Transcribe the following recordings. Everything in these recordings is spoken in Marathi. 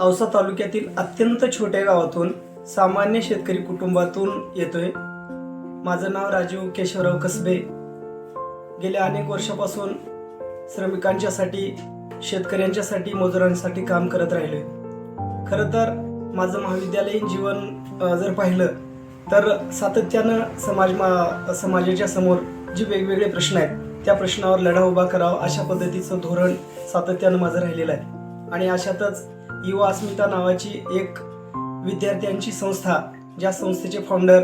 औसा तालुक्यातील अत्यंत छोट्या गावातून सामान्य शेतकरी कुटुंबातून येतोय. माझं नाव राजीव केशवराव कसबे. गेल्या अनेक वर्षापासून श्रमिकांच्यासाठी शेतकऱ्यांच्यासाठी मजुरांसाठी काम करत राहिलोय. खरं तर माझं महाविद्यालयीन जीवन जर पाहिलं तर सातत्यानं समाज मा समाजाच्या समोर जे वेगवेगळे प्रश्न आहेत त्या प्रश्नावर लढा उभा करावा अशा पद्धतीचं धोरण सातत्यानं माझं राहिलेलं आहे. आणि अशातच युवा अस्मिता नावाची एक विद्यार्थ्यांची संस्था ज्या संस्थेचे फाउंडर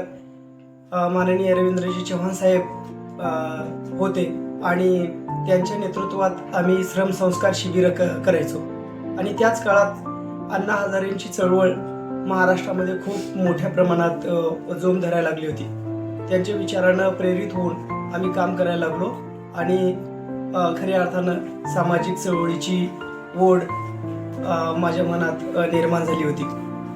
माननीय रवींद्रजी चव्हाण साहेब होते. आणि त्यांच्या नेतृत्वात आम्ही श्रम संस्कार शिबिरं क करायचो. आणि त्याच काळात अण्णा हजारेंची चळवळ महाराष्ट्रामध्ये खूप मोठ्या प्रमाणात जोम धरायला लागली होती. त्यांच्या विचारानं प्रेरित होऊन आम्ही काम करायला लागलो. आणि खऱ्या अर्थानं सामाजिक चळवळीची ओढ माझ्या मनात निर्माण झाली होती.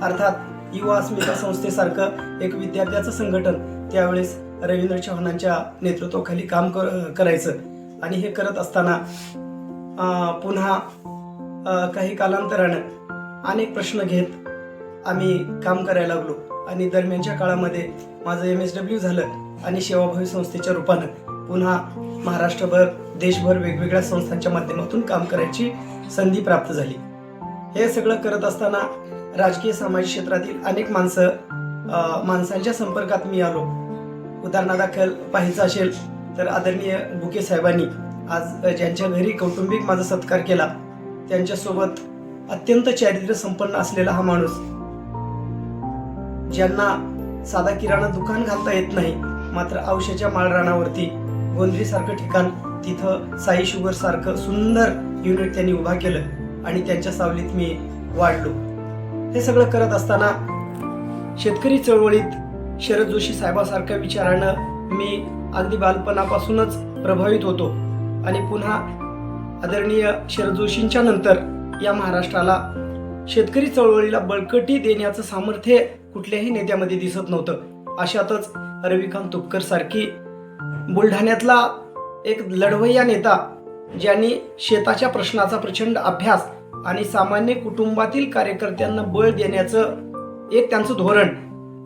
अर्थात युवा अस्मिता संस्थेसारखं एक विद्यार्थ्याचं संघटन त्यावेळेस रवींद्र चव्हाणांच्या नेतृत्वाखाली काम कर करायचं. आणि हे करत असताना पुन्हा काही कालांतरानं अनेक प्रश्न घेत आम्ही काम करायला लागलो. आणि दरम्यानच्या काळामध्ये माझं एम एस डब्ल्यू झालं आणि सेवाभावी संस्थेच्या रूपानं पुन्हा महाराष्ट्रभर देशभर वेगवेगळ्या संस्थांच्या माध्यमातून काम करायची संधी प्राप्त झाली. हे सगळं करत असताना राजकीय सामाजिक क्षेत्रातील अनेक माणसं माणसांच्या संपर्कात मी आलो. उदाहरणादाखल पाहायचं असेल तर आदरणीय बुके साहेबांनी आज ज्यांच्या घरी कौटुंबिक माझा सत्कार केला त्यांच्यासोबत अत्यंत चारित्र्य संपन्न असलेला हा माणूस ज्यांना साधा किराणा दुकान घालता येत नाही मात्र औषधाच्या माळरानावरती गोंधळी सारखं ठिकाण तिथं साई शुगर सारखं सुंदर युनिट त्यांनी उभा केलं. आणि त्यांच्या सावलीत मी वाढलो. हे सगळं करत असताना शेतकरी चळवळीत शरद जोशी साहेबासारख्या विचारानं मी अगदी बालपणापासूनच प्रभावित होतो आणि पुन्हा आदरणीय शरद जोशींच्या नंतर या महाराष्ट्राला शेतकरी चळवळीला बळकटी देण्याचं सामर्थ्य कुठल्याही नेत्यामध्ये दिसत नव्हतं. अशातच रविकांत तुपकर सारखी बुलढाण्यातला एक लढवय्या नेता ज्यांनी शेताच्या प्रश्नाचा प्रचंड अभ्यास आणि सामान्य कुटुंबातील कार्यकर्त्यांना बळ देण्याचं एक त्यांचं धोरण.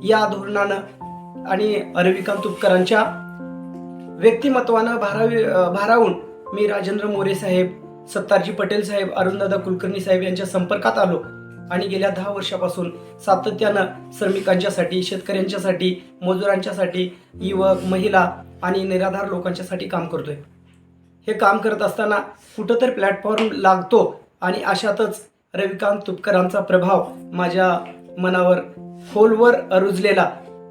या धोरणानं आणि अरविकांत तुपकरांच्या व्यक्तिमत्वानं भारावी भारावून मी राजेंद्र मोरे साहेब सत्तारजी पटेल साहेब अरुणदादा कुलकर्णी साहेब यांच्या संपर्कात आलो आणि गेल्या दहा वर्षापासून सातत्यानं श्रमिकांच्यासाठी शेतकऱ्यांच्यासाठी मजुरांच्यासाठी युवक महिला आणि निराधार लोकांच्यासाठी काम करतोय. हे काम करत असताना कुठंतरी प्लॅटफॉर्म लागतो आणि अशातच रविकांत तुपकरांचा प्रभाव माझ्या मनावर खोलवर रुजलेला.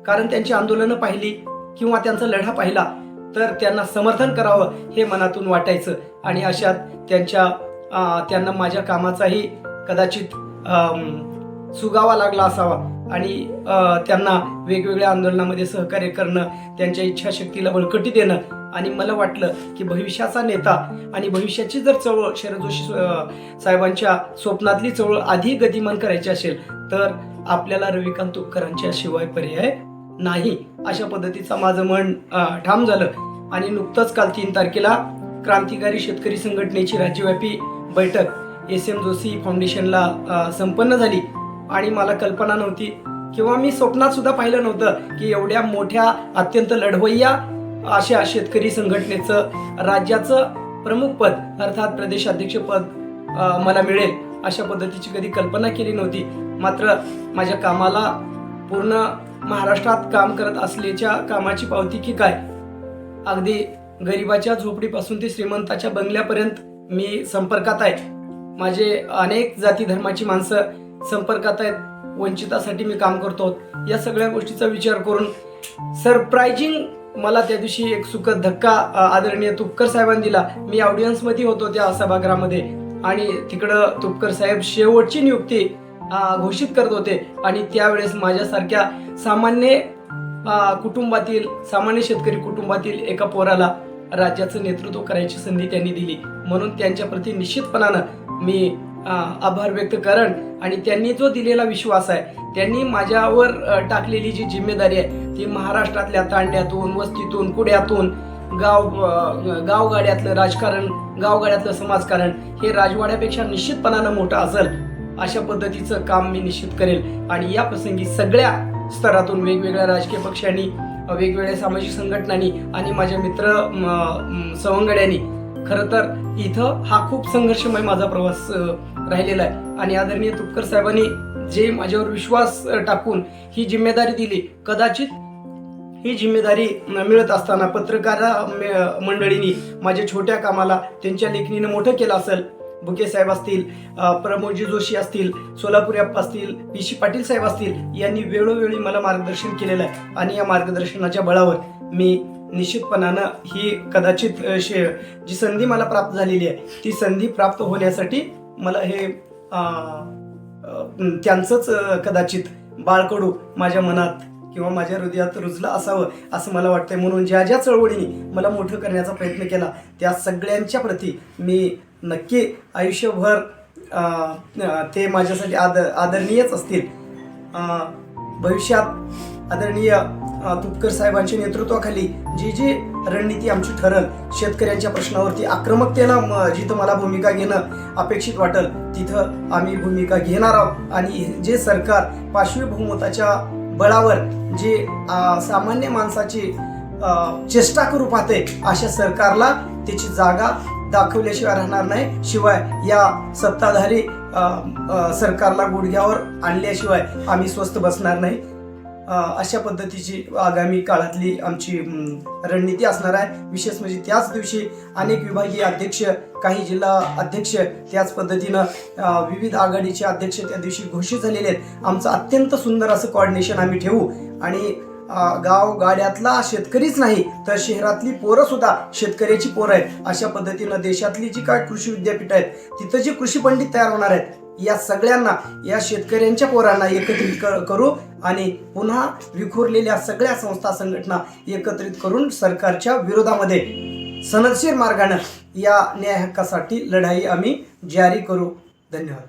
कारण त्यांची आंदोलनं पाहिली किंवा त्यांचा लढा पाहिला तर त्यांना समर्थन करावं हे मनातून वाटायचं. आणि अशात त्यांच्या त्यांना माझ्या कामाचाही कदाचित सुगावा लागला असावा. आणि त्यांना वेगवेगळ्या आंदोलनामध्ये सहकार्य करणं त्यांच्या इच्छाशक्तीला बळकटी देणं. आणि मला वाटलं की भविष्याचा नेता आणि भविष्याची जर चळवळ शरद जोशी साहेबांच्या स्वप्नातली चळवळ आधी गतिमान करायची असेल तर आपल्याला रविकांत तुपकरांच्या शिवाय पर्याय नाही अशा पद्धतीचं माझं मन ठाम झालं. आणि नुकतंच काल तीन तारखेला क्रांतिकारी शेतकरी संघटनेची राज्यव्यापी बैठक एस एम जोशी फाउंडेशनला संपन्न झाली. आणि मला कल्पना नव्हती. किंवा मी स्वप्नात सुद्धा पाहिलं नव्हतं की एवढ्या मोठ्या अत्यंत लढवय्या अशा शेतकरी संघटनेचं राज्याचं प्रमुख पद अर्थात प्रदेशाध्यक्ष पद मला मिळेल अशा पद्धतीची कधी कल्पना केली नव्हती. मात्र माझ्या कामाला पूर्ण महाराष्ट्रात काम करत असल्याच्या कामाची पावती की काय? अगदी गरिबाच्या झोपडीपासून ते श्रीमंताच्या बंगल्यापर्यंत मी संपर्कात आहे. माझे अनेक जाती धर्माची माणसं संपर्कात आहेत. वंचितासाठी मी काम करतो. या सगळ्या गोष्टीचा विचार करून सरप्रायझिंग मला त्या दिवशी एक सुखद धक्का आदरणीय तुपकर साहेबांनी दिला. मी ऑडियन्समध्ये होतो त्या सभागृहामध्ये. आणि तिकडं तुपकर साहेब शेवटची नियुक्ती घोषित करत होते. आणि त्यावेळेस माझ्यासारख्या सामान्य कुटुंबातील सामान्य शेतकरी कुटुंबातील एका पोराला राज्याचं नेतृत्व करायची संधी त्यांनी दिली. म्हणून त्यांच्याप्रती निश्चितपणानं मी आभार व्यक्त करण आणि त्यांनी जो दिलेला विश्वास आहे त्यांनी माझ्यावर टाकलेली जी जिम्मेदारी आहे ती महाराष्ट्रातल्या तांड्यातून वस्तीतून कुड्यातून गाव गावगाड्यातलं राजकारण गावगाड्यातलं समाजकारण हे राजवाड्यापेक्षा निश्चितपणानं मोठं असेल अशा पद्धतीचं काम मी निश्चित करेल. आणि या प्रसंगी सगळ्या स्तरातून वेगवेगळ्या राजकीय पक्षांनी वेगवेगळ्या सामाजिक संघटनांनी आणि माझ्या मित्र सवंगड्यांनी खरं तर इथं हा खूप संघर्षमय माझा प्रवास राहिलेला आहे. आणि आदरणीय तुपकर साहेबांनी जे माझ्यावर विश्वास टाकून ही जिम्मेदारी दिली कदाचित ही जिम्मेदारी मिळत असताना पत्रकार मंडळींनी माझ्या छोट्या कामाला त्यांच्या लेखणीनं मोठं केलं असेल. बुके साहेब असतील प्रमोदजी जोशी असतील सोलापुरी अप्पा असतील पी सी पाटील साहेब असतील यांनी वेळोवेळी मला मार्गदर्शन केलेलं आहे. आणि या मार्गदर्शनाच्या बळावर मी निश्चितपणानं ही कदाचित शे जी संधी मला प्राप्त झालेली आहे ती संधी प्राप्त होण्यासाठी मला हे त्यांचंच कदाचित बाळकडू माझ्या मनात किंवा माझ्या हृदयात रुजलं असावं असं मला वाटतंय. म्हणून ज्या ज्या चळवळीने मला मोठं करण्याचा प्रयत्न केला त्या सगळ्यांच्या प्रती मी नक्की आयुष्यभर ते माझ्यासाठी आद आदरणीयच असतील. भविष्यात आदरणीय तुपकर साहेबांच्या नेतृत्वाखाली जी जी रणनीती आमची ठरल शेतकऱ्यांच्या प्रश्नावरती आक्रमकतेनं म- जिथं मला भूमिका घेणं अपेक्षित वाटेल तिथं आम्ही भूमिका घेणार आहोत. आणि जे सरकार पाशवी बहुमताच्या बळावर जे सामान्य माणसाची चेष्टा करू पाहते अशा सरकारला त्याची जागा दाखवल्याशिवाय राहणार नाही. शिवाय या सत्ताधारी सरकारला गुडघ्यावर आणल्याशिवाय आम्ही स्वस्थ बसणार नाही. अशा पद्धतीची आगामी काळातली आमची रणनीती असणार आहे. विशेष म्हणजे त्याच दिवशी अनेक विभागीय अध्यक्ष काही जिल्हा अध्यक्ष त्याच पद्धतीनं विविध आघाडीचे अध्यक्ष त्या दिवशी घोषित झालेले आहेत. आमचं अत्यंत सुंदर असं कॉर्डिनेशन आम्ही ठेवू. आणि गाव गाड्यातला शेतकरीच नाही तर शहरातली पोरं सुद्धा शेतकऱ्याची पोरं आहेत. अशा पद्धतीनं देशातली जी काय कृषी विद्यापीठ आहेत तिथं जे कृषी पंडित तयार होणार आहेत या सगळ्यांना या शेतकऱ्यांच्या पोरांना एकत्रित करू आणि पुन्हा विखुरलेल्या सगळ्या संस्था संघटना एकत्रित करून सरकारच्या विरोधामध्ये सनदशीर मार्गानं या न्याय हक्कासाठी लढाई आम्ही जारी करू. धन्यवाद.